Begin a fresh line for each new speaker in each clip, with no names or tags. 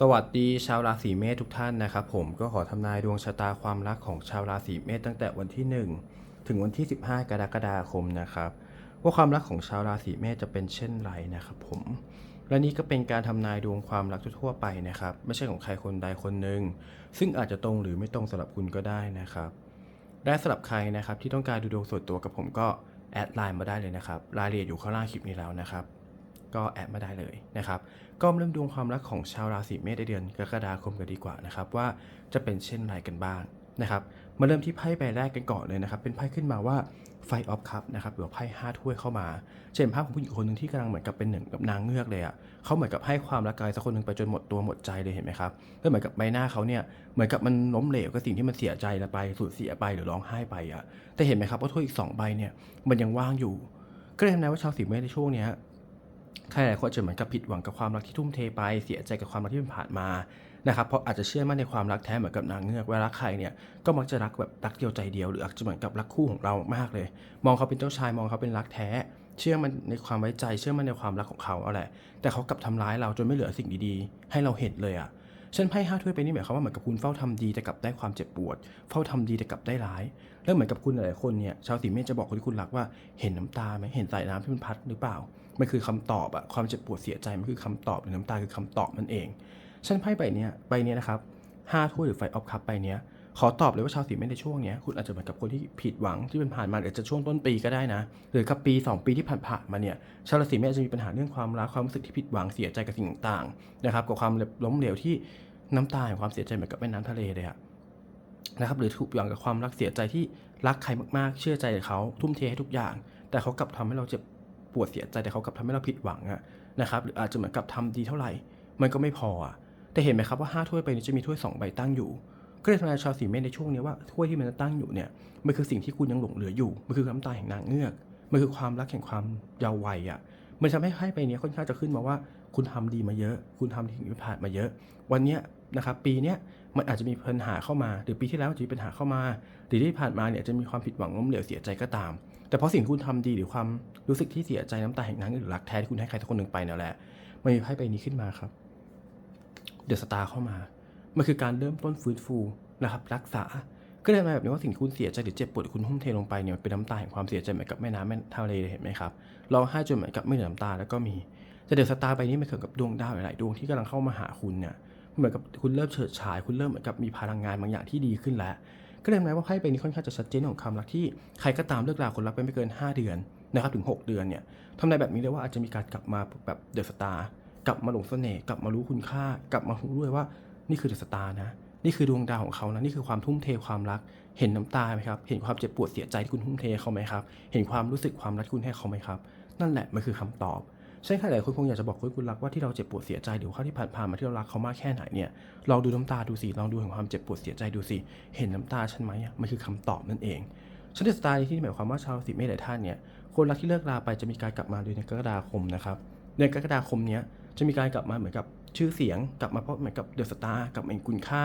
สวัสดีชาวราศีเมษทุกท่านนะครับผมก็ขอทำนายดวงชะตาความรักของชาวราศีเมษตั้งแต่วันที่ 1 ถึงวันที่ 15 กรกฎาคมนะครับ ว่าความรักของชาวราศีเมษจะเป็นเช่นไรนะครับผมและนี่ก็เป็นการทำนายดวงความรักทั่วไปนะครับ ไม่ใช่ของใครคนใดคนหนึ่งซึ่งอาจจะตรงหรือไม่ตรงสำหรับคุณก็ได้นะครับและสำหรับใครนะครับที่ต้องการดูดวงส่วนตัวกับผมก็แอดไลน์มาได้เลยนะครับรายละเอียดอยู่ข้างล่างคลิปนี้แล้วนะครับ ก็แอดมาได้เลยนะครับ ก็เริ่มดวงความรักของชาวราศีเมษในเดือนกรกฎาคมกันดีกว่านะครับว่าจะเป็นเช่นไรกันบ้างนะครับมาเริ่มที่ไพ่ใบแรกกันก่อนเลยนะครับ เป็นไพ่ขึ้นมาว่าไฟออฟคัพนะครับหรือไพ่ห้าถ้วยเข้ามาเห็นภาพของผู้หญิงคนหนึ่งที่กำลังเหมือนกับเป็นหนึ่งกับนางเงือกเลยอะ่ะเขาเหมือนกับให้ความรักใครสักคนหนึ่งไปจนหมดตัวหมดใจเลยเห็นไหมครับแล้วเหมือนกับใบหน้าเขาเนี่ยเหมือนกับมันล้มเหลวกับสิ่งที่มันเสียใจไปสูญเสียไปหรือร้องไห้ไปอะ่ะแต่เห็นไหมครับว่าถ้วยอีกสองใบเนี่ยมันยังว่างอยู่ ก็เลยทำนายว่าชาวสีเมษในช่วงเนี้ย ใครหลายคนจะเหมือนกับผิดหวังกับความรักที่ทุ่มเทไป เสียใจกับความรักที่ผ่านมานะครับเพราะอาจจะเชื่อมั่นในความรักแท้เหมือนกับนางเงือกเวลาใครเนี่ยก็มักจะรักแบบรักเดียวใจเดียวหรืออาจจะเหมือนกับรักคู่ของเรามากเลย มองเขาเป็นเจ้าชายมองเขาเป็นรักแท้ เชื่อมันในความไว้ใจเชื่อมันในความรักของเขาเอาแหละแต่เขากลับทำร้ายเราจนไม่เหลือสิ่งดีๆ ให้เราเห็นเลยอะเช่นไพ่ห้าถ้วยไปนี่หมายความว่าเหมือนกับคุณเฝ้าทำดีแต่กลับได้ความเจ็บปวด เฝ้าทำดีแต่กลับได้ร้าย แล้วเหมือนกับคุณหลายๆคนเนี่ยชาวสีเมษจะบอกคนที่คุณรักว่าเห็นน้ำตาไหมเห็นสายน้ำที่มันพัดหรือเปล่า มันคือคำตอบอะความเจ็บปวดเสียใจมันคือคำตอบหรือน้ำตาคือคำตอบมันเองฉันไพ่ใบเนี้ยใบเนี้ยนะครับห้าถ้วยหรือไฟออฟคัพใบเนี้ยขอตอบเลยว่าชาวสีเมษในช่วงเนี้ยคุณอาจจะเหมือนกับคนที่ผิดหวังที่เป็นผ่านมาหรือจะช่วงต้นปีก็ได้นะ หรือกับปี 2 ปีที่ผ่านๆมาเนี่ยชาวราศีเมษจะมีปัญหาเรื่องความรักความรู้สึกที่ผิดหวังเสียใจกับสิ่งต่างๆนะครับกับความล้มเหลวที่น้ำตาแห่งความเสียใจเหมือนกับแม่น้ำทะเลเลยอะนะครับหรือถูกหวังกับความรักเสียใจที่รักใครมากๆ เชื่อใจเขาทุ่มเทให้ทุกอย่าง แต่เขากลับทำให้เราเจ็บ ปวดเสียใจแต่เขากลับทำให้เราผิดหวังอะนะครับหรืออาจจะเหมือนกับทำดีเท่าไหร่ มันก็ไม่พออะแต่เห็นไหมครับว่าห้าถ้วยไปนี้จะมีถ้วยสองใบตั้งอยู่ก็เลยทำนายชาวสีเมษในช่วงนี้ว่าถ้วยที่มันตั้งอยู่เนี่ยมันคือสิ่งที่คุณยังหลงเหลืออยู่มันคือน้ำตาแห่งนางเงือกมันคือความรักแห่งความเยาว์วัยอะมันทำให้ไพ่ใบนี้ค่อนข้างจะขึ้นมาว่า คุณทำดีมาเยอะ คุณทำสิ่งที่ผ่านมาเยอะ วันเนี้ยนะครับปีเนี้ย มันอาจจะมีปัญหาเข้ามา หรือปีที่แล้วจะมีปัญหาเข้ามา หรือที่ผ่านมาเนี่ยจะมีความผิดหวังล้มเหลวเสียใจก็ตาม แต่เพราะสิ่งที่คุณทำดีหรือความรู้สึกที่เสียใจน้ำตาแห่งนางเงือหรือรักแท้ที่คุณให้ใครสักคนหนึ่งไปนั่นแหละมันมีไพ่ใบนี้ขึ้นมาครับเดอะสตาร์เข้ามา มันคือการเริ่มต้นฟื้นฟูนะครับ รักษา ก็เลยมาแบบนี้ว่าสิ่งที่คุณเสียใจหรือเจ็บปวดคุณทุ่มเทลงไปเนี่ยมันเป็นน้ำตาแห่งความเสียใจเหมือนกับแม่น้ำแม่ทะเลเลยเห็นไหมครับร้องไห้จนเหมือนกับไม่เหลือน้ำตาแล้วก็มีแต่เดอะสตาร์ใบนี้มันเกี่ยวกับดวงดาวหลายๆดวงที่กำลังเข้ามาหาคุณเนี่ย เหมือนกับคุณเริ่มเฉิดฉาย คุณเริ่มเหมือนกับมีพลังงานบางอย่างที่ดีขึ้นแล้ว ก็เลยหมายว่าไพ่ใบนี้ค่อนข้างจะชัดเจนของความรักที่ใครก็ตามเลิกราคนรักไปไม่เกิน 5 เดือนนะครับถึง 6 เดือนเนี่ยทำนายแบบนี้เลยว่าอาจจะมีการกลับมาแบบเดอะสตาร์กลับมาหลงเสน่ห์กลับมารู้คุณค่า กลับมารู้ด้วยว่านี่คือเดอะสตาร์นะนี่คือดวงดาวของเขานะนี่คือความทุ่มเทความรัก เห็นน้ำตาไหมครับ เห็นความเจ็บปวดเสียใจที่คุณทุ่มเทเขาไหมครับ เห็นความรู้สึกความรักคุณให้เขาไหมครับ นั่นแหละมันคือคำตอบ ใช่ค่ะหลายคนคงอยากจะบอกคนคุณรักว่าที่เราเจ็บปวดเสียใจหรือว่าที่ผ่านผ่านมาที่เรารักเขามากแค่ไหนเนี่ยลองดูน้ำตาดูสิลองดูถึงความเจ็บปวดเสียใจดูสิเห็นน้ำตาฉันไหมมันคือคำตอบนั่นเองฉันเดสตาร์ที่หมายความว่าชาวสิเมษหลายท่านเนี่ยคนรักที่เลิกราไปจะมีการกลับมาในกรกฎาคมนะครับในกรกฎาคมเนี้ยจะมีการกลับมาเหมือนกับชื่อเสียงกลับมาเพราะเหมือนกับเดอะสตาร์กลับมาเห็นคุณค่า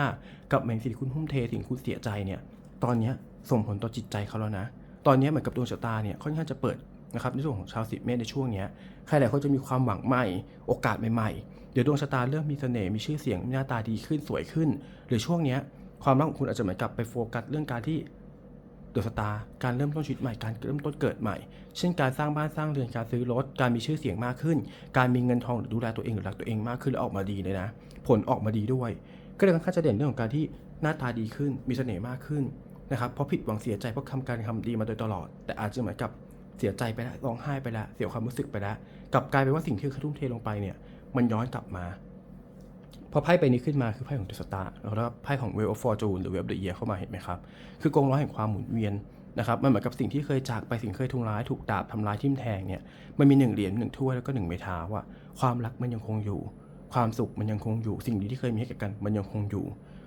กลับมาเห็นสิ่งที่คุณทุ่มเทสิ่งคุณเสียใจเนี่ยตอนนี้ส่งผลต่อจิตใจเขาแล้วนะ ตอนนี้เหมือนกับดวงชะตาเนี่ยค่อนข้างจะเปิด นะครับในส่วนของชาวสิบเมษในช่วงนี้ใครหลายคนจะมีความหวังใหม่ โอกาสใหม่ๆ เดี๋ยวดวงชะตาเริ่มมีเสน่ห์มีชื่อเสียงมีหน้าตาดีขึ้นสวยขึ้น หรือช่วงนี้ความรักของคุณอาจจะเหมือนกับไปโฟกัสเรื่องการที่เดอะตาการเริ่มต้นชีวิตใหม่การเริ่มต้นเกิดใหม่ เช่นการสร้างบ้านสร้างเรือนการซื้อรถการมีชื่อเสียงมากขึ้น การมีเงินทองหรือดูแลตัวเองหรือรักตัวเองมากขึ้นแล้วออกมาดีเลยนะ ผลออกมาดีด้วย ก็เลยค่อนข้างจะเด่นเรื่องของการที่หน้าตาดีขึ้นมีเสน่ห์มากขึ้นนะครับเพราะผิดหวังเสียใจเพราะทำการทำดีมาโดยตลอด แต่อาจจะเหมือนกับ สียใจไปแล้วร้องไห้ไปแล้วเสียความรู้สึกไปแล้วกลับกลายเป็นว่าสิ่งที่เขาทุ่มเทลงไปเนี่ย มันย้อนกลับมา พอไพ่ใบนี้ขึ้นมาคือไพ่ของเดอะสตาร์แล้วก็ไพ่ของเวลออฟฟอร์จูนหรือเวลเดอะเยียเข้ามาเห็นไหมครับ คือกองร้อยแห่งความหมุนเวียนนะครับมันเหมือนกับสิ่งที่เคยจากไปสิ่งเคยทุงร้ายถูกดาบทำร้ายทิ่มแทงเนี่ยมันมีหนึ่งเหรียญหนึ่งถ้วยแล้วก็หนึ่งเมทาว่าความรักมันยังคงอยู่ ความสุขมันยังคงอยู่ สิ่งดีที่เคยมีให้กันมันยังคงอยู่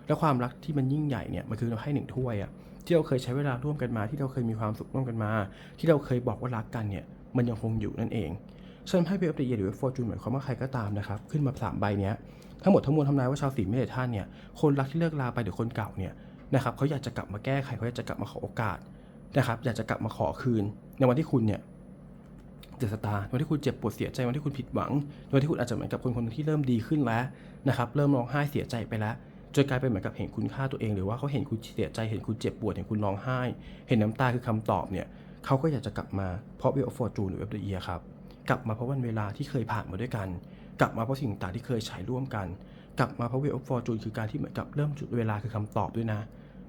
และความรักที่มันยิ่งใหญ่เนี่ยมันคือเราให้หนึ่งถ้วยอะ ที่เราเคยใช้เวลาร่วมกันมา ที่เราเคยมีความสุขร่วมกันมา ที่เราเคยบอกว่ารักกันเนี่ยมันยังคงอยู่นั่นเองส่วนไพ่เบลเดเยหรือฟอร์จูนหมายความว่าใครก็ตามนะครับ ขึ้นมาสามใบเนี้ยทั้งหมดทั้งมวลทำนายว่าชาวสีเมษท่านเนี่ยคนรักที่เลิกลาไปหรือคนเก่าเนี่ยนะครับเขาอยากจะกลับมาแก้ไขเขาอยากจะกลับมาขอโอกาสนะครับอยากจะกลับมาขอคืน ในวันที่คุณเนี่ยเดอะสตาร์วันที่คุณเจ็บปวดเสียใจวันที่คุณผิดหวังวันที่คุณอาจจะเหมือนกับคนคนที่เริ่มดีขึ้นแล้วนะครับเริ่มร้องไห้เสียใจไปแล้ว จนกลายเป็นเหมือนกับเห็นคุณค่าตัวเอง หรือว่าเขาเห็นคุณเสียใจเห็นคุณเจ็บปวดเห็นคุณร้องไห้ เห็นน้ำตาคือคำตอบเนี่ยเขาก็อยากจะกลับมาเพราะ Wheel of Fortune หรือ Wheel of the Year ครับกลับมาเพราะวันเวลาที่เคยผ่านมาด้วยกัน กลับมาเพราะสิ่งต่างที่เคยใช้ร่วมกัน กลับมาเพราะ Wheel of Fortune คือการที่เหมือนกับเริ่มจุดเวลาคือคำตอบด้วยนะ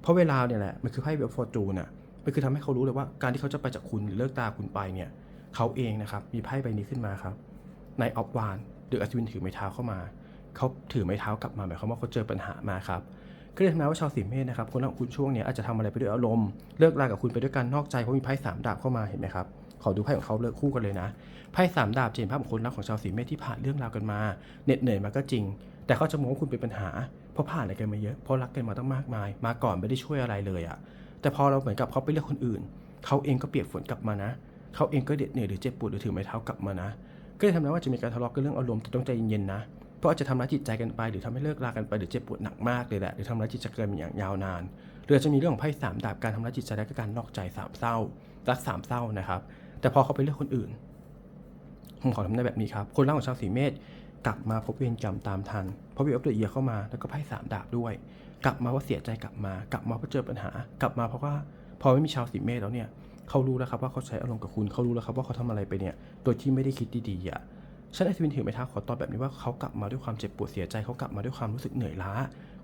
เพราะเวลาเนี่ยแหละมันคือไพ่ Wheel of Fortune น่ะมันคือทำให้เขารู้เลยว่าการที่เขาจะไปจากคุณหรือเลิกตาคุณไปเนี่ยเขาเองนะครับมีไพ่ใบนี้ขึ้นมาครับในออฟวานหรืออัศวินถือไม้เท้าเข้ามา เขาถือไม้เท้ากลับมาหมายความว่าเขาเจอปัญหามาครับก็เลยทำให้ว่าชาวสิงห์เมษนะครับคนของคุณช่วงเนี้ยอาจจะทำอะไรไปด้วยอารมณ์เลิกลากับคุณไปด้วยกันนอกใจเพราะมีไพ่สามดาบเข้ามาเห็นไหมครับขอดูไพ่ของเขาเลิกคู่กันเลยนะไพ่สามดาบเห็นภาพของคนรักของชาวสิงห์เมษที่ผ่านเรื่องราวกันมาเหน็ดเหนื่อยมาก็จริง แต่เขาจะมองว่าคุณเป็นปัญหา เพราะผ่านอะไรกันมาเยอะเพราะรักกันมาตั้งมากมาย มาก่อนไม่ได้ช่วยอะไรเลยอะแต่พอเราเหมือนกับเขาไปเลือกคนอื่น เขาเองก็เปียกฝนกลับมานะเขาเองก็เด็ดเหนื่อยหรือเจ็บปวดหรือถือไม้เท้ากลับมานะ ก็เลยทำให้ว่าจะมีการทะเลาะกันเรื่องอารมณ์แต่ต้องใจเย็นๆนะ เพราะอาจจะทำร้ายจิตใจกันไป หรือทำให้เลิกลากันไปหรือเจ็บปวดหนักมากเลยแหละหรือทำร้ายจิตใจกันอย่างยาวนานหรือจะมีเรื่องของไพ่สามดาบการทำร้ายจิตใจและก็การนอกใจสามเศร้ารักสามเศร้านะครับ แต่พอเขาไปเลือกคนอื่นผมขอทำได้แบบนี้ครับ คนร่างของชาวสีเมษกลับมาพบเวรกรรมตามทันเพราะวีออฟเดอะเอียเข้ามาแล้วก็ไพ่สามดาบด้วย กลับมาเพราเสียใจกลับมา กลับมาเพราะเจอปัญหา กลับมาเพราะว่าพอไม่มีชาวสีเมษแล้วเนี่ยเขารู้แล้วครับว่าเขาใช้อารมณ์กับคุณเขารู้แล้วครับว่าเขาทำอะไรไปเนี่ยโดยที่ไม่ได้คิดดีๆอะ ฉันไอซวินถือไม้เท้าขอตอบแบบนี้ว่าเขากลับมาด้วยความเจ็บปวดเสียใจเขากลับมาด้วยความรู้สึกเหนื่อยล้า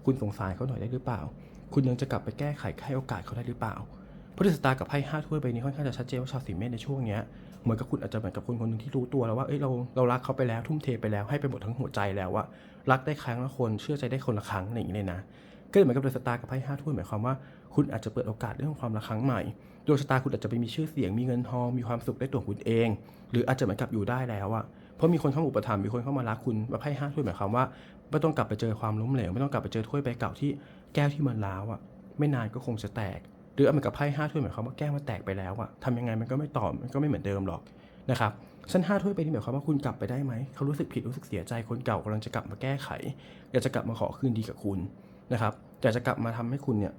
คุณสงสารเขาหน่อยได้หรือเปล่า คุณยังจะกลับไปแก้ไขให้โอกาสเขาได้หรือเปล่าพฤษตากับไพ่ห้าถ้วยใบนี้ค่อนข้างจะชัดเจนว่าชาวสีเมษในช่วงเนี้ยเหมือนกับคุณอาจจะเหมือนกับคนคนหนึ่งที่รู้ตัวแล้วว่าเอ้ยเราเรารักเขาไปแล้วทุ่มเทไปแล้วให้ไปหมดทั้งหัวใจแล้วว่ารักได้ครั้งละคนเชื่อใจได้คนละครั้งอะไรอย่างนี้เลยนะก็เลยเหมือนกับดวงชะตากับไพ่ห้าถ้วยหมายความว่าคุณอาจจะเปิดโอกาสเรื่องความรักครั้งใหม่ดวงชะตาคุณอาจจะไปมีชื่อเสียงมีเงินทองมีความสุขได้ตัวคุณเอง หรืออาจจะเหมือนกับอยู่ได้แล้วอะ เพราะมีคนเข้ามาอุปถัมภ์มีคนเข้ามารักคุณแบบไพ่ห้าถ้วยหมายความว่าไม่ต้องกลับไปเจอความล้มเหลวไม่ต้องกลับไปเจอถ้วยใบเก่าที่แก้วที่มันร้าวอะไม่นานก็คงจะแตก หรือเอาเหมือนกับไพ่ห้าถ้วยหมายความว่าแก้วมันแตกไปแล้วอะทำยังไงมันก็ไม่ต่อมันก็ไม่เหมือนเดิมหรอกนะครับชั้นห้าถ้วยไปนี่หมายความว่าคุณกลับไปได้ไหมเขารู้สึกผิดรู้สึกเสียใจคนเก่ากำลังจะกลับมาแก้ไขอยากจะกลับมาขอคืนดีกับคุณนะครับแต่จะกลับมาทำให้คุณเนี่ย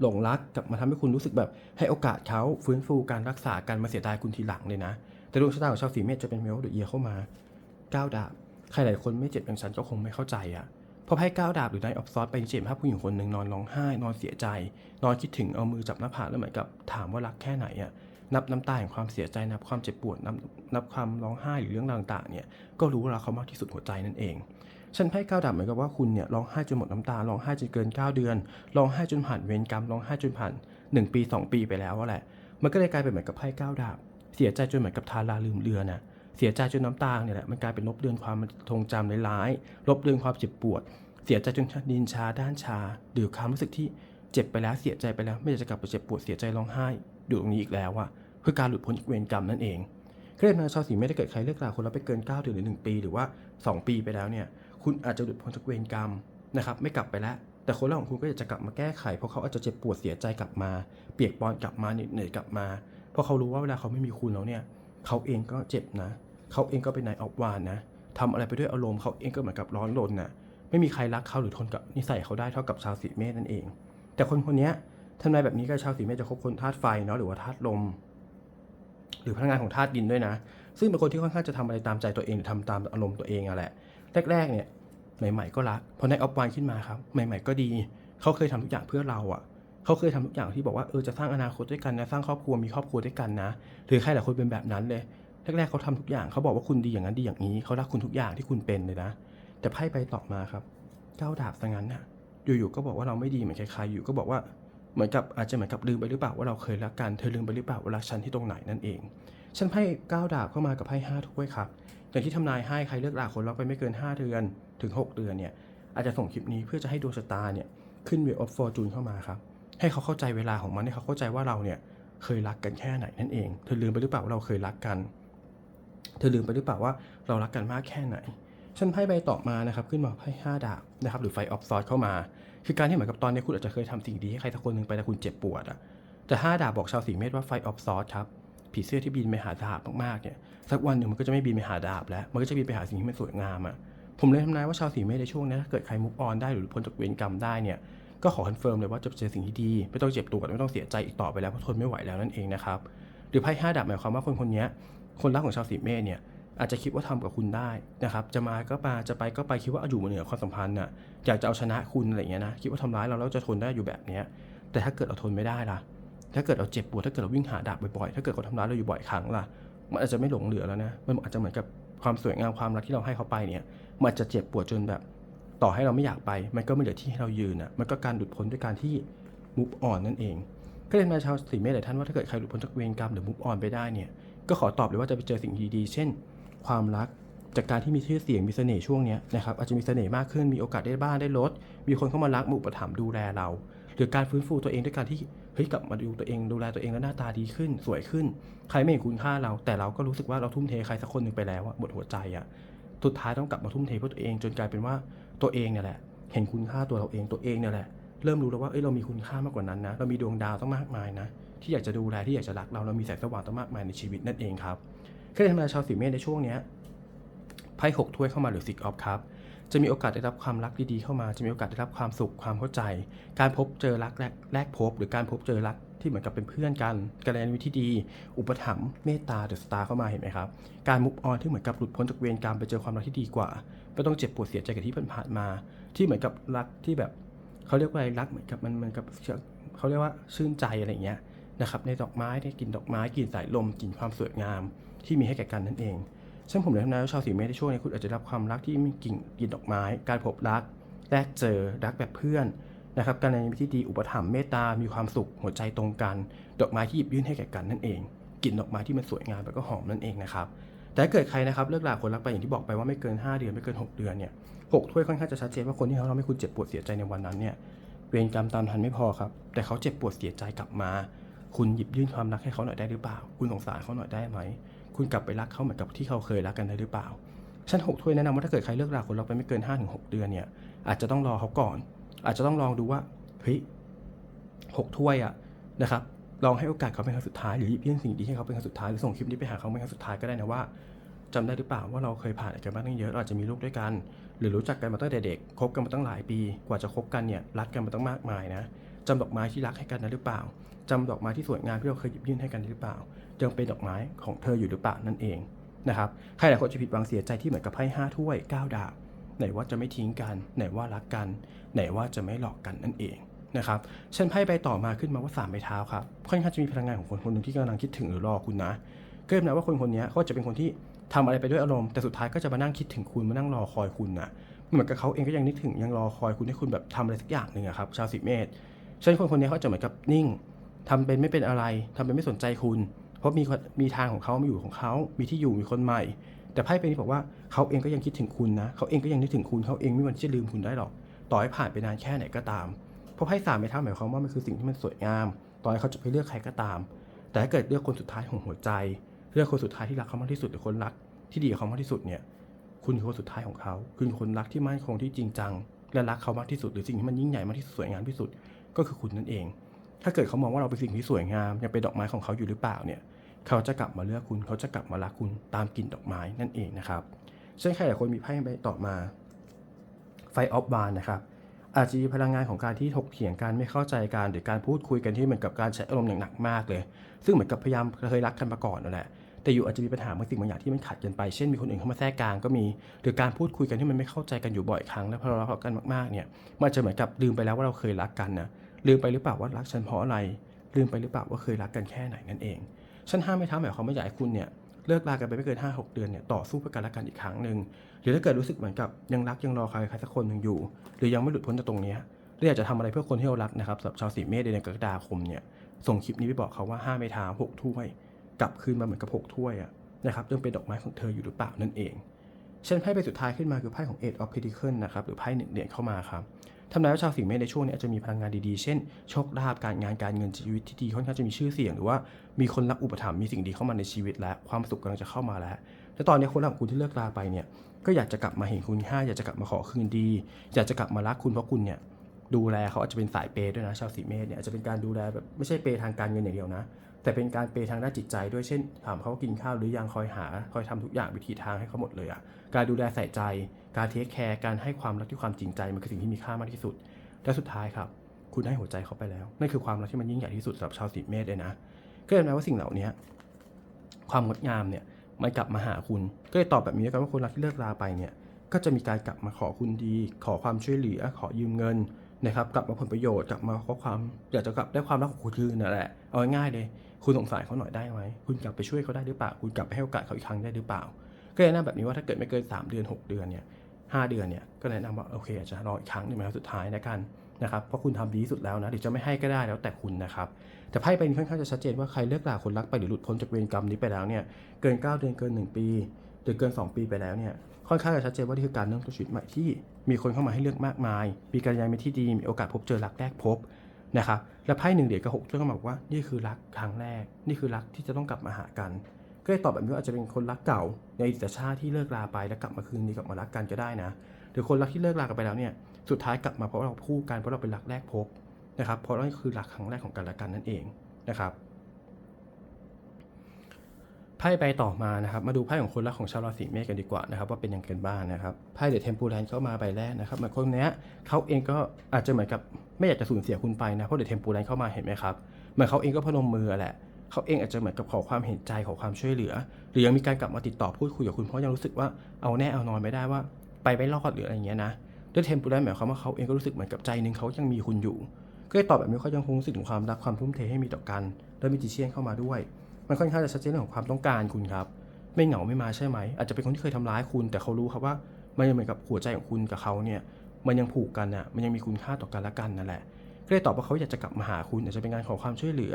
หลงรักกลับมาทำให้คุณรู้สึกแบบให้โอกาสเขาฟื้นฟูการรักษาการมาเสียดายคุณทีหลังเลยนะ แต่ดวงชะตาของชาวสีเมษจะเป็นเมลเดอะเอียเข้ามาก้าวดาบใครหลายคนไม่เจ็บอย่างฉันก็คงไม่เข้าใจอะเพราะไพ่ก้าวดาบหรือไนออฟซอสไปเจ็บภาพผู้หญิงคนหนึ่งนอนร้องไห้ นอนเสียใจ นอนคิดถึงเอามือจับหน้าผากแล้วเหมือนกับถามว่ารักแค่ไหนอะนับน้ำตาแห่งความเสียใจนับความเจ็บปวดนับนับความร้องไห้หรือเรื่องราวต่างๆเนี่ยก็รู้ว่ารักเขามากที่สุดหัวใจนั่นเองฉันไพ่ก้าวดับเหมือนกับว่าคุณเนี่ยร้องไห้จนหมดน้ำตาร้องไห้จนเกิน 9 เดือนร้องไห้จนผ่านเวรกรรมร้องไห้จนผ่าน 1 ปี 2 ปีไปแล้วว่าแหละ มันก็เลยกลายเป็นเหมือนกับไพ่ก้าวดาบ เสียใจจนเหมือนกับทาราลืมเรือนะเสียใจจนน้ำตาเนี่ยแหละมันกลายเป็นลบเลือนความทรงจำร้ายๆลบเลือนความเจ็บปวด เสียใจจนดินชาด้านชาหรือความรู้สึกที่เจ็บไปแล้วเสียใจไปแล้ว ไม่อยากจะกลับไปเจ็บปวดเสียใจร้องไห้อยู่ตรงนี้อีกแล้วอะคือการหลุดพ้นจากเวรกรรมนั่นเองก็เลยนะชาวสีไม่ได้เกิดใครเลิกลาคนแล้วไปเกิน9เดือนหรือ1ปี หรือว่า 2 ปีไปแล้วเนี่ย คุณอาจจะหลุดพ้นจากเวรกรรมนะครับไม่กลับไปแล้ว แต่คนเราของคุณก็อยากจะกลับมาแก้ไขเพราะเขาอาจจะเจ็บปวดเสียใจกลับมา เปียกปอนกลับมาเหนื่อยกลับมา เพราะเขารู้ว่าเวลาเขาไม่มีคุณแล้วเนี่ย เขาเองก็เจ็บนะ เขาเองก็เป็นนายออกวานนะทำอะไรไปด้วยอารมณ์เขาเองก็เหมือนกับร้อนรนนะไม่มีใครรักเขาหรือทนกับนิสัยเขาได้เท่ากับชาวสีเมษนั่นเอง แต่คนคนนี้ทำนายแบบนี้กับชาวสีเมษจะคบคนธาตุไฟเนาะหรือว่าธาตุลม หรือพลังงานของธาตุดินด้วยนะ ซึ่งเป็นคนที่ค่อนข้างจะทำอะไรตามใจตัวเองหรือทำตามอารมณ์ตัวเองอะแหละแรกๆเนี่ยใหม่ ๆ ก็รักพอในออฟวานขึ้นมาครับ ใหม่ ๆ ก็ดี เขาเคยทำทุกอย่างเพื่อเราอะ เขาเคยทำทุกอย่างที่บอกว่าเออจะสร้างอนาคตด้วยกันนะสร้างครอบครัวมีครอบครัวด้วยกันนะหรือใครหลายคนเป็นแบบนั้นเลยแรกๆเขาทำทุกอย่างเขาบอกว่าคุณดีอย่างนั้นดีอย่างนี้เขารักคุณทุกอย่างที่คุณเป็นเลยนะแต่ไพ่ไปต่อมาครับก้าวดาบซะงั้นน่ะอยู่ๆก็บอกว่าเราไม่ดีเหมือนใครๆอยู่ก็บอกว่าเหมือนกับอาจจะเหมือนกับลืมไปหรือเปล่าว่าเราเคยรักกันเธอลืมไปหรือเปล่าว่ารักฉันที่ตรงไหนนั่นเองฉันไพ่ก้าวดาบเข้ามากับไพ่ห้าถ้วยครับอย่างที่ทำนายให้ใครเลิกลาคนรักไปไม่เกิน 5 เดือนถึง 6 เดือนเนี่ยอาจจะส่งคลิปนี้เพื่อจะให้ดวงชะตาเนี่ยขึ้นเวออฟฟอร์จูนเข้ามาครับ ให้เขาเข้าใจเวลาของมันให้เขาเข้าใจว่าเราเนี่ยเคยรักกันแค่ไหนนั่นเอง เธอลืมไปหรือเปล่าว่าเราเคยรักกัน เธอลืมไปหรือเปล่าว่าเรารักกันมากแค่ไหนฉันไพ่ใบต่อมานะครับขึ้นมาไพ่ห้าดาบนะครับหรือไฟออฟซอร์เข้ามา คือการที่เหมือนกับตอนนี้คุณอาจจะเคยทำสิ่งดีให้ใครสักคนหนึ่งไปแต่คุณเจ็บปวดอะแต่ห้าดาบบอกชาวสีเมษว่าไฟออฟซอร์ครับผีเสื้อที่บินไปหาดาบมากๆเนี่ยสักวันหนึ่งมันก็จะไม่บินไปหาดาบแล้ว มันก็จะบินไปหาสิ่งที่มันสวยงามอะผมเลยทำนายว่าชาวสีเมษในช่วงนี้ถ้าเกิดใครมุกออนได้หรือพ้นจากเวรกรรมได้เนี่ย ก็ขอคอนเฟิร์มเลยว่าจะเจอสิ่งที่ดี ไม่ต้องเจ็บตัวไม่ต้องเสียใจอีกต่อไปแล้วเพราะทนไม่ไหวแล้วนั่นเองนะครับหรือไพ่ห้าดาบหมายความว่าคนคนนี้คนรักของชาวสีเมษเนี่ยอาจจะคิดว่าทำกับคุณได้นะครับ จะมาก็มา จะไปก็ไปคิดว่าอยู่เหนือความสัมพันธ์น่ะ อยากจะเอาชนะคุณอะไรเงี้ยนะ คิดว่าทำร้ายเราแล้วจะทนได้อยู่แบบเนี้ย แต่ถ้าเกิดเราทนไม่ได้ล่ะ ถ้าเกิดเราเจ็บปวด ถ้าเกิดเราวิ่งหาดาบบ่อยๆ ถ้าเกิดเขาทำร้ายเราอยู่บ่อยครั้งล่ะ มันอาจจะไม่หลงเหลือแล้วนะ มันอาจจะเหมือนกับความสวยงามความรักที่เราให้เขาไปเนี่ย มันจะเจ็บปวดจนแบบ ต่อให้เราไม่อยากไป มันก็ไม่เหลือที่ให้เรายืนอะ มันก็การหลุดพ้นด้วยการที่มุฟออนนั่นเอง ก็เลยมาชาวสีเมษหลายท่านว่าถ้าเกิดใครหลุดพ้นจากเวรกรรมหรือมุฟออนไปได้เนี่ย ก็ขอตอบเลยว่าจะไปเจอสิ่งดีๆ เช่น ความรัก จากการที่มีชื่อเสียงมีเสน่ห์ช่วงนี้นะครับ อาจจะมีเสน่ห์มากขึ้น มีโอกาสได้บ้านได้รถ มีคนเข้ามารักมุปถัมดูแลเรา หรือการฟื้นฟูตัวเองด้วยการที่ เฮ้ยกลับมาดูตัวเองดูแลตัวเองแล้วหน้าตาดีขึ้น สวยขึ้น ใครไม่เห็นคุณค่าเรา แต่เราก็รู้สึกว่าเราทุ่มเทใครสักคนหนึ่งไปแล้วอะหมดหัวใจอะสุดท้ายต้องกลับมาทุ่มเทเพื่อตัวเองจนกลายเป็นว่า ตัวเองเนี่ยแหละ เห็นคุณค่าตัวเราเองตัวเองเนี่ยแหละ เริ่มรู้แล้วว่าเอ้ยเรามีคุณค่ามากกว่านั้นนะ เรามีดวงดาวต้องมากมายนะ ที่อยากจะดูแลที่อยากจะรักเรา เรามีแสงสว่างต้องมากมายในชีวิตนั่นเองครับก็เลยทำให้ชาวสีเมษในช่วงเนี้ยไพ่หกถ้วยเข้ามาหรือซิกออฟครับ จะมีโอกาสได้รับความรักดีๆเข้ามา จะมีโอกาสได้รับความสุขความเข้าใจ การพบเจอรักแรกแรกพบ หรือการพบเจอรักที่เหมือนกับเป็นเพื่อนกันกัลยาณมิตรที่ดี อุปถัมภ์เมตตาเดอะสตาร์เข้ามาเห็นไหมครับ การมุกออนที่เหมือนกับหลุดพ้นจากเวรกรรมไปเจอความรักที่ดีกว่า ไม่ต้องเจ็บปวดเสียใจกับที่ผ่านมา ที่เหมือนกับรักที่แบบเขาเรียกว่าอะไรรักเหมือนกับมันเหมือนกับเขาเรียกว่าชื่นใจอะไรอย่างเงี้ยนะครับในดอกไม้ในกลิ่นดอกไม้กลิ่นสายลมกลิ่นความสวยงาม ที่มีให้แก่กันนั่นเอง ซึ่งผมเลยทำนายว่าชาวสีเมษในช่วงนี้คุณอาจจะรับความรักที่มีกลิ่นกลิ่นดอกไม้ การพบรักแลกเจอรักแบบเพื่อนนะครับการในมิตรที่ดีอุปถัมภ์เมตตา มีความสุขหัวใจตรงกัน ดอกไม้ที่หยิบยื่นให้แก่กันนั่นเองกลิ่นดอกไม้ที่มันสวยงามแล้วก็หอมนั่นเองนะครับ แต่เกิดใครนะครับเลิกลาคนรักไปอย่างที่บอกไปว่าไม่เกิน 5 เดือนไม่เกิน 6 เดือนเนี่ยหกถ้วยค่อนข้างจะชัดเจนว่าคนที่เขาทำให้คุณเจ็บปวดเสียใจในวันนั้นเนี่ยเวรกรรมตามทันไม่พอครับ แต่เขาเจ็บปวดเสียใจกลับมา คุณหยิบยื่นความรักให้เขาหน่อยได้หรือเปล่า คุณสงสารเขาหน่อยได้ไหม คุณกลับไปรักเขาเหมือนกับที่เขาเคยรักกันได้หรือเปล่าชั้นหกถ้วยแนะนำว่าถ้าเกิดใครเลิกราคนรักไปไม่เกิน5้าถึงหเดือนเนี่ยอาจจะต้องรอเขาก่อน อาจจะต้องลองดูว่าเฮ้ยหกถ้วยอะนะครับลองให้โอกาสเขาเป็นครั้งสุดท้ายหรือหยิบยื่นสิ่งดีให้เขาเป็นครั้งสุดท้ายหรือส่งคลิปนี้ไปหาเขาเป็นครั้งสุดท้ายก็ได้นะว่า จำได้หรือเปล่าว่าเราเคยผ่านอะไรกันมาตั้งเยอะเราอาจจะมีลูกด้วยกัน หรือรู้จักกันมาตั้งแต่เด็กคบกันมาตั้งหลายปี กว่าจะคบกันเนี่ยรักกันมาตั้งมากมายนะจำดอกไม้ที่รักให้กันนะหรือเปล่าจำดอกไม้ที่สวยงามที่เราเคยหยิบยื่นให้กันหรือเปล่ายังเป็นดอกไม้ของเธออยู่หรือเปล่านั่นเองนะครับใครหลายคนจะผิดหวังเสียใจที่เหมือนกับไพ่ห้าถ้วยเก้าดาบไหนว่าจะไม่ทิ้งกัน ไหนว่ารักกัน ไหนว่าจะไม่หลอกกันนั่นเองนะครับเช่นไพ่ใบต่อมาขึ้นมาว่าสามใบเท้าครับค่อนข้างจะมีพลังงานของคนคนหนึ่งที่กำลังคิดถึงหรือรอคุณนะก็เลยนะว่าคนคนนี้เขาจะเป็นคนที่ ทำอะไรไปด้วยอารมณ์แต่สุดท้ายก็จะมานั่งคิดถึงคุณมานั่งรอคอยคุณนะเหมือนกับเขาเองก็ยังนึกถึงยังรอคอยคุณให้คุณแบบทำอะไรสักอย่างหนึ่งอะครับชาวสิบเมษเช่นคนคนนี้เขาจะเหมือนกับนิ่งทำเป็นไม่เป็นอะไรทำเป็นไม่สนใจคุณ เพราะมีมีทางของเขามีอยู่ของเขา มีที่อยู่มีคนใหม่ แต่ไพ่เป็นนี้บอกว่าเขาเองก็ยังคิดถึงคุณนะเขาเองก็ยังนึกถึงคุณเขาเองไม่มีวันที่จะลืมคุณได้หรอก ต่อให้ผ่านไปนานแค่ไหนก็ตามเพราะไพ่สามไม่เท่าหมายความว่ามันคือสิ่งที่มันสวยงาม ต่อให้เขาจะไปเลือกใครก็ตาม แต่ถ้าเกิดเลือกคนสุดท้ายของหัวใจ เลือกคนสุดท้ายที่รักเขามากที่สุดหรือคนรักที่ดีกับเขามากที่สุดเนี่ย คุณคือคนสุดท้ายของเขา คุณคือคนรักที่มั่นคงที่จริงจัง และรักเขามากที่สุด หรือสิ่งที่มันยิ่งใหญ่มากที่สุดสวยงามที่สุด ก็คือคุณนั่นเอง ถ้าเกิดเขามองว่าเราเป็นสิ่งที่สวยงามยังเป็นดอกไม้ของเขาอยู่หรือเปล่าเนี่ย เขาจะกลับมาเลือกคุณ เขาจะกลับมารักคุณตามกลิ่นดอกไม้นั่นเองนะครับเช่นใครหลายคนมีไพ่ใบต่อมาไฟออฟบานนะครับ อาจจะมีพลังงานของการที่ถกเถียงกันไม่เข้าใจกันหรือการพูดคุยกันที่เหมือนกับการใช้อารมณ์อย่างหนักมากเลย ซึ่งเหมือนกับพยายามเคยรักกันมาก่อนนั่นแหละแต่อยู่อาจจะมีปัญหาบางสิ่งบางอย่างที่มันขัดกันไป เช่นมีคนอื่นเข้ามาแทรกกลางก็มี หรือการพูดคุยกันที่มันไม่เข้าใจกันอยู่บ่อยครั้ง แล้วพอเรารักกันมากๆเนี่ยมันจะเหมือนกับลืมไปแล้วว่าเราเคยรักกันนะลืมไปหรือเปล่าว่ารักฉันเพราะอะไร ลืมไปหรือเปล่าว่าเคยรักกันแค่ไหนนั่นเองฉันห้ามไม่ท้าหมายความว่าอยากให้คุณเนี่ย เลิกลากันไปไม่เกิน 5 6 เดือนเนี่ยต่อสู้เพื่อกันและกันอีกครั้งหนึ่งหรือถ้าเกิดรู้สึกเหมือนกับยังรักยังรอใครใครสักคนหนึ่งอยู่ หรือยังไม่หลุดพ้นจากตรงนี้ยหรืออยากจะทำอะไรเพื่อคนที่เรารักนะครับสำหรับชาวสีเมษในเดือนกรกฎาคมเนี่ยส่งคลิปนี้ไปบอกเขาว่าห้าไม่ท้าหกถ้วย กลับคืนมาเหมือนกับหกถ้วยอะนะครับยังเป็นดอกไม้ของเธออยู่หรือเปล่านั่นเองเช่นไพ่ใบสุดท้ายขึ้นมาคือไพ่ของ Eight of Pentacles นะครับหรือไพ่หนึ่งเหรียญเข้ามาครับ ทำนายว่าชาวสิงห์เมษในช่วงนี้อาจจะมีพลังงานดีๆ เช่น โชคลาภการงานการเงินชีวิตที่ดีค่อนข้างจะมีชื่อเสียง หรือว่ามีคนรักอุปถัมภ์มีสิ่งดีเข้ามาในชีวิตและความสุขกำลังจะเข้ามาแล้วและตอนนี้คนรักคุณที่เลิกลาไปเนี่ยก็อยากจะกลับมาเห็นคุณค่าอยากจะกลับมาขอคืนดี อยากจะกลับมารักคุณเพราะคุณเนี่ยดูแลเขาอาจจะเป็นสายเปย์ด้วยนะชาวสิงห์เมษเนี่ยอาจจะเป็นการดูแลแบบไม่ใช่เปย์ทางการเงินอย่างเดียวนะ แต่เป็นการเปย์ทางด้านจิตใจด้วยเช่นถามเขากินข้าวหรือยังคอยหา คอยทำทุกอย่างวิธีทางให้เขาหมดเลยอะการดูแลใส่ใจ การเทคแคร์การให้ความรักที่ความจริงใจมันคือสิ่งที่มีค่ามากที่สุด และสุดท้ายครับ คุณให้หัวใจเขาไปแล้วนั่นคือความรักที่มันยิ่งใหญ่ที่สุดสำหรับชาวสิบเมษเลยนะก็เลยนะว่าสิ่งเหล่านี้ความงดงามเนี่ยมันกลับมาหาคุณ ก็เลยตอบแบบนี้แล้วกันว่าคนรักที่เลิกราไปเนี่ยก็จะมีการกลับมาขอคุณดี ขอความช่วยเหลือ ขอยืมเงินนะครับ กลับมาผลประโยชน์ กลับมาขอความอยากจะกลับได้ความรักของคุณคืนนั่นแหละ เอาง่ายๆเลย คุณสงสารเขาหน่อยได้ไหมคุณกลับไปช่วยเขาได้หรือเปล่า คุณกลับไปให้โอกาสเขาอีกครั้งได้หรือเปล่า ก็เลยแนะนำแบบนี้ว่าถ้าเกิดไม่เกิน 3 เดือน 6 เดือนเนี่ยห้าเดือนเนี่ยก็แนะนำว่าโอเคอาจจะรออีกครั้งหนึ่งเป็นครั้งสุดท้ายนะกันนะครับเพราะคุณทำดีที่สุดแล้วนะหรือจะไม่ให้ก็ได้แล้วแต่คุณนะครับแต่ไพ่ใบนี้ค่อนข้างจะชัดเจนว่าใครเลิกลาคนรักไปหรือหลุดพ้นจากเวรกรรมนี้ไปแล้วเนี่ยเกิน 9 เดือนเกิน 1 ปีหรือเกิน 2 ปีไปแล้วเนี่ยค่อนข้างจะชัดเจนว่านี่คือการเริ่มต้นชีวิตใหม่ที่มีคนเข้ามาให้เลือกมากมาย มีการย้ายไปที่ดีมีโอกาสพบเจอรักแรกพบ นะครับและไพ่หนึ่งเดียกับหกเรื่องก็บอกว่านี่คือรักครั้งแรก นี่คือรักที่จะต้องกลับมาหากัน ก็เลยตอบแบบนี้ว่าอาจจะเป็นคนรักเก่า ในอดีตชาติที่เลิกลาไปแล้วกลับมาคืนดีกลับมารักกันก็ได้นะ หรือคนรักที่เลิกลากันไปแล้วเนี่ยสุดท้ายกลับมาเพราะเราคู่กันเพราะเราเป็นรักแรกพบนะครับเพราะนั่นคือรักครั้งแรกของกันและกันนั่นเองนะครับ ไพ่ใบต่อมานะครับ มาดูไพ่ของคนรักของชาวราศีเมษกันดีกว่านะครับว่าเป็นยังไงบ้างนะครับไพ่เดอะเทมปูแลนเข้ามาใบแรกนะครับเหมือนคนนี้เขาเองก็อาจจะเหมือนกับไม่อยากจะสูญเสียคุณไปนะเพราะเดอะเทมปูแลนเข้ามาเห็นไหมครับเหมือนเขาเองก็พนมมือแหละเขาเองอาจจะเหมือนกับขอความเห็นใจขอความช่วยเหลือ หรือยังมีการกลับมาติดต่อพูดคุยกับคุณเพราะยังรู้สึกว่าเอาแน่เอานอนไม่ได้ว่า ไปไม่รอดหรืออะไรเงี้ยนะเดอะเทมปูแลนหมายความว่าเขาเองก็รู้สึกเหมือนกับใจหนึงเขายังมีคุณอยู่ก็เลยตอบแบบนี้เขายังคงรู้สึกถึงความรักความทุ่มเทให้มีต่อกัน แล้วมีจิเชียนเข้ามาด้วย มันค่อนข้างจะชัดเจนเรื่องของความต้องการคุณครับ ไม่เหงาไม่มาใช่ไหม อาจจะเป็นคนที่เคยทำร้ายคุณ แต่เขารู้ครับว่ามันยังเหมือนกับหัวใจของคุณกับเขาเนี่ย มันยังผูกกันอะ มันยังมีคุณค่าต่อกันและกันนั่นแหละ ก็เลยตอบว่าเขาอยากจะกลับมาหาคุณอาจจะเป็นการขอความช่วยเหลือ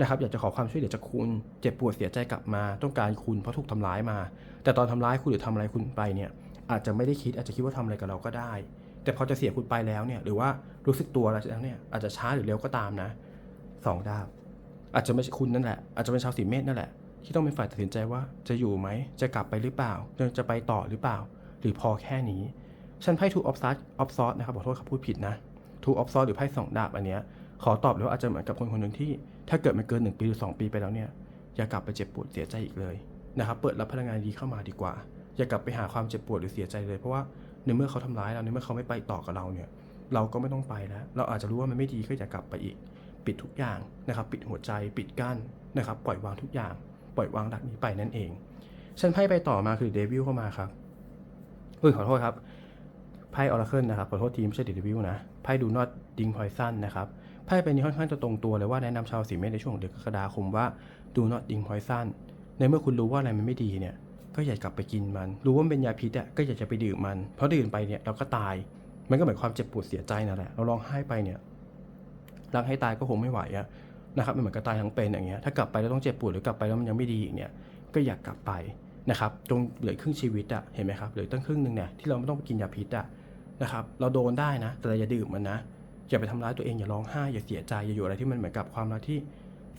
นะครับอยากจะขอความช่วยเหลือจากคุณเจ็บปวดเสียใจกลับมา ต้องการคุณเพราะถูกทำร้ายมา แต่ตอนทำร้ายคุณหรือทำอะไรคุณไปเนี่ย อาจจะไม่ได้คิดอาจจะคิดว่าทำอะไรกับเราก็ได้ แต่พอจะเสียคุณไปแล้วเนี่ยหรือว่ารู้สึกตัวแล้วเนี่ยอาจจะช้าหรือเร็วก็ตามนะสองดาบ อาจจะไม่ใช่คุณนั่นแหละ อาจจะเป็นชาวสีเมษนั่นแหละ ที่ต้องเป็นฝ่ายตัดสินใจว่าจะอยู่ไหม จะกลับไปหรือเปล่า จะไปต่อหรือเปล่า หรือพอแค่นี้ ฉันไพ่ทูออฟซัสออฟซอสนะครับขอโทษครับพูดผิดนะทูออฟซอสหรือไพ่สองดาบอันเนี้ยขอตอบเลยว่าอาจจะเหมือนกับคนคนหนึ่งที่ ถ้าเกิดมันเกินหนึ่งปีหรือสองปีไปแล้วเนี่ยอย่ากลับไปเจ็บปวดเสียใจอีกเลยนะครับเปิดรับพลังงานดีเข้ามาดีกว่า อย่ากลับไปหาความเจ็บปวดหรือเสียใจเลย เพราะว่าในเมื่อเขาทำร้ายเราในเมื่อเขาไม่ไปต่อกับเราเนี่ยเราก็ไม่ต้องไปแล้ว เราอาจจะรู้ว่ามันไม่ดีก็อย่ากลับไปอีก ปิดทุกอย่างนะครับปิดหัวใจปิดกั้นนะครับปล่อยวางทุกอย่าง ปล่อยวางรักนี้ไปนั่นเองฉันไพ่ไปต่อมาคือเดวิลเข้ามาครับเฮ้ยขอโทษครับไพ่ออร์เคิลนะครับขอโทษทีไม่ใช่เดวิลนะไพ่ดูนอตดิงพอยซันนะครับไพ่ใบนี้ค่อนข้างจะตรงตัวเลยว่าแนะนำชาวสีเมษในช่วงของเดือนกรกฎาคมว่าดูนอตดิงพอยซันในเมื่อคุณรู้ว่าอะไรมันไม่ดีเนี่ยก็อย่ากลับไปกินมัน รู้ว่ามันเป็นยาพิษอะก็อย่าจะไปดื่มมัน เพราะดื่มไปเนี่ยเราก็ตาย มันก็เหมือนความเจ็บปวดเสียใจนั่นแหละ เราร้องไห้ไปเนี่ย รักให้ตายก็คงไม่ไหวอะนะครับมันเหมือนกับตายทั้งเป็นอย่างเงี้ยถ้ากลับไปแล้วต้องเจ็บปวดหรือกลับไปแล้วมันยังไม่ดีอีกเนี่ยก็อยากกลับไปนะครับจงเหลือครึ่งชีวิตอะเห็นไหมครับเหลือตั้งครึ่งหนึ่งเนี่ยที่เราไม่ต้องไปกินยาพิษอะนะครับเราโดนได้นะ แต่อย่าดื่มมันนะอย่าไปทำร้ายตัวเองอย่าร้องไห้อย่าเสียใจอย่าอยู่อะไรที่มันเหมือนกับความรักที่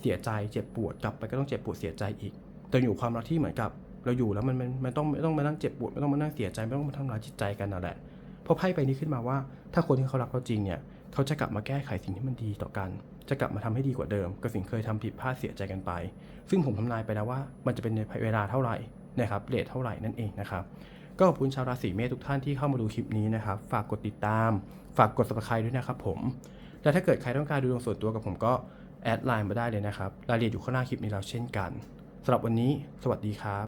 เสียใจเจ็บปวดกลับไปก็ต้องเจ็บปวดเสียใจอีก แต่อยู่ความรักที่เหมือนกับ เราอยู่แล้วมันมันมันต้องไม่ต้องมานั่งเจ็บปวดไม่ต้องมานั่งเสียใจไม่ต้องมาทำร้ายจิตใจกันนั่นแหละเพราะไพ่ใบนี้ขึ้นมาว่า ถ้าคนที่เขารักเราจริงเนี่ย เขาจะกลับมาแก้ไขสิ่งที่มันดีต่อกัน จะกลับมาทำให้ดีกว่าเดิมกับสิ่งเคยทำผิดพลาดเสียใจกันไป ซึ่งผมทำนายไปแล้วว่ามันจะเป็นในเวลาเท่าไหร่นะครับเรทเท่าไหร่นั่นเองนะครับก็ขอบคุณชาวราศีเมษทุกท่านที่เข้ามาดูคลิปนี้นะครับ ฝากกดติดตาม ฝากกด subscribe ด้วยนะครับผม และถ้าเกิดใครต้องการดูดวงส่วนตัวกับผมก็แอดไลน์มาได้เลยนะครับ รายละเอียดอยู่ข้างล่าคลิปนี้แล้วเช่นกันสำหรับวันนี้ สวัสดีครับ